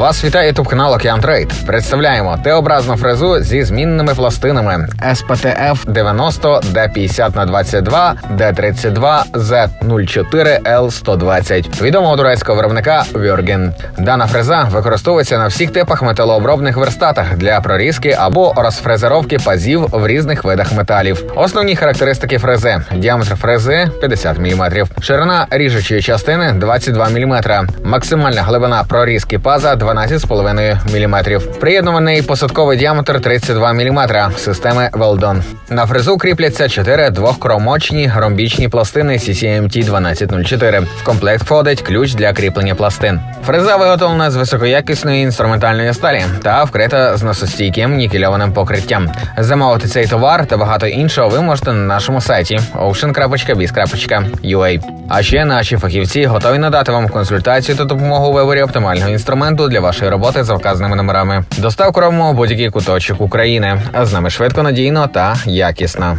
Вас вітає ютуб канал Океан Трейд. Представляємо Т-образну фрезу зі змінними пластинами SPTF 90 D50 на 22 D32 Z04 L120 відомого турецького виробника Virgin. Дана фреза використовується на всіх типах металообробних верстатах для прорізки або розфрезеровки пазів в різних видах металів. Основні характеристики фрези: діаметр фрези 50 мм, ширина ріжучої частини 22 мм, максимальна глибина прорізки паза 12,5 мм. Приєднуваний посадковий діаметр 32 мм системи Weldon. На фрезу кріпляться 4 двохкромочні ромбічні пластини CCMT 1204. В комплект входить ключ для кріплення пластин. Фреза виготовлена з високоякісної інструментальної сталі та вкрита з носостійким нікельованим покриттям. Замовити цей товар та багато іншого ви можете на нашому сайті ocean.biz.ua. А ще наші фахівці готові надати вам консультацію та допомогу у виборі оптимального інструменту для вашої роботи за вказаними номерами. Доставку робимо у будь-який куточок України. А з нами швидко, надійно та якісно.